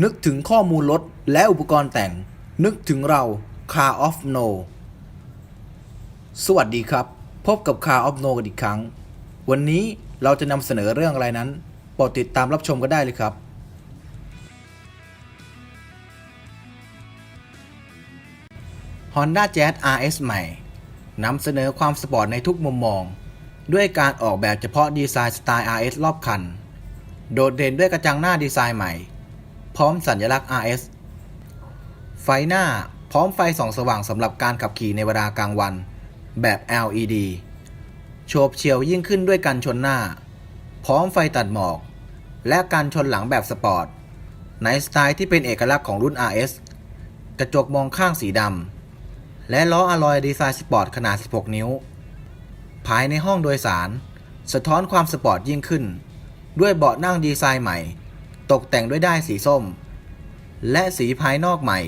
นึกถึงข้อมูลรถและอุปกรณ์แต่ง นึกถึงเรา Car of No สวัสดีครับ พบกับ Car of No กันอีกครั้ง วันนี้เราจะนำเสนอเรื่องอะไรนั้นโปรดติดตามรับชมกันได้เลยครับ Honda Jazz RS ใหม่นำเสนอความสปอร์ตในทุกมุมมอง ด้วยการออกแบบเฉพาะดีไซน์สไตล์ RS รอบคัน โดดเด่นด้วยกระจังหน้าดีไซน์ใหม่ พร้อมสัญลักษณ์ RS ไฟหน้าพร้อมไฟส่องสว่างสำหรับการขับขี่ในเวลากลางวัน แบบ LED โฉบเฉี่ยวยิ่งขึ้นด้วยกันชนหน้า พร้อมไฟตัดหมอก และการชนหลังแบบสปอร์ต ในสไตล์ที่เป็นเอกลักษณ์ของรุ่น RS กระจกมองข้างสีดำ และล้ออะลอยดีไซน์สปอร์ตขนาด 16 นิ้ว ภายในห้องโดยสาร สะท้อนความสปอร์ตยิ่งขึ้น ด้วยเบาะนั่งดีไซน์ใหม่ ตกแต่งด้วยด้ายสีส้ม และสีภายนอกใหม่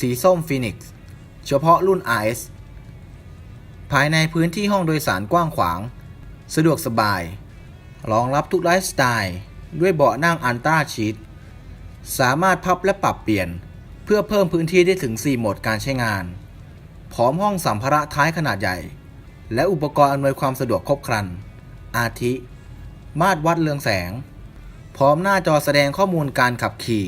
สีส้มฟีนิกซ์เฉพาะรุ่น RS ภายในพื้นที่ห้องโดยสารกว้างขวาง สะดวกสบาย รองรับทุกไลฟ์สไตล์ ด้วยเบาะนั่งอันต้าชีตสามารถพับและปรับเปลี่ยน เพื่อเพิ่มพื้นที่ได้ถึง 4 โหมดการใช้งาน พร้อมห้องสัมภาระท้ายขนาดใหญ่ และอุปกรณ์อำนวยความสะดวกครบครัน อาทิ มาตรวัดเรืองแสง พร้อมหน้าจอแสดงข้อมูลการขับขี่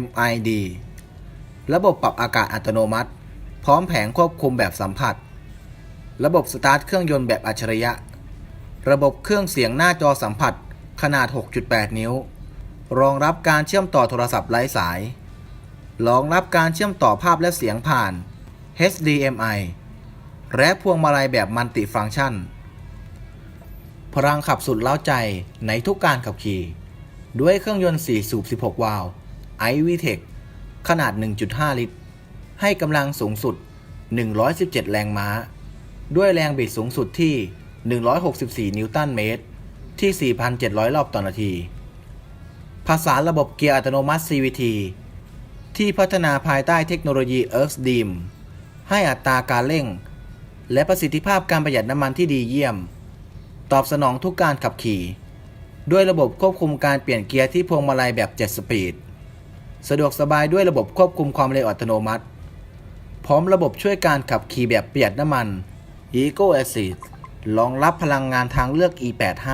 MID ระบบปรับอากาศอัตโนมัติ พร้อมแผงควบคุมแบบสัมผัส ระบบสตาร์ทเครื่องยนต์แบบอัจฉริยะ ระบบเครื่องเสียงหน้าจอสัมผัสขนาด 6.8 นิ้ว รองรับการเชื่อมต่อโทรศัพท์ไร้สาย รองรับการเชื่อมต่อภาพและเสียงผ่าน HDMI และพวงมาลัยแบบมัลติฟังก์ชัน พลังขับสุดเล้าใจในทุกการขับขี่ ด้วยเครื่องยนต์ 4 สูบ 16 วาล์ว iVTEC ขนาด 1.5 ลิตร ให้กำลังสูงสุด 117 แรงม้า ด้วยแรงบิดสูงสุดที่ 164 นิวตันเมตร ที่ 4,700 รอบต่อนาที ภาษาระบบเกียร์อัตโนมัติ CVT ที่พัฒนาภายใต้เทคโนโลยี EarthDeam ให้อัตราการเร่ง และประสิทธิภาพการประหยัดน้ำมันที่ดีเยี่ยม ตอบสนองทุกการขับขี่ ด้วยระบบควบคุมการเปลี่ยนเกียร์ที่พวงมาลัยแบบ 7 สปีด สะดวกสบายด้วยระบบควบคุมความเร็วอัตโนมัติ พร้อมระบบช่วยการขับขี่แบบประหยัดน้ำมัน Eco Assist รองรับพลังงานทางเลือก E85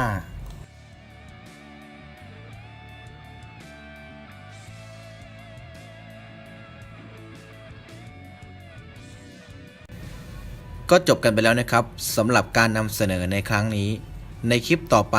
ก็จบกันไปแล้วนะครับสำหรับการนำเสนอในครั้งนี้ ในคลิปต่อไป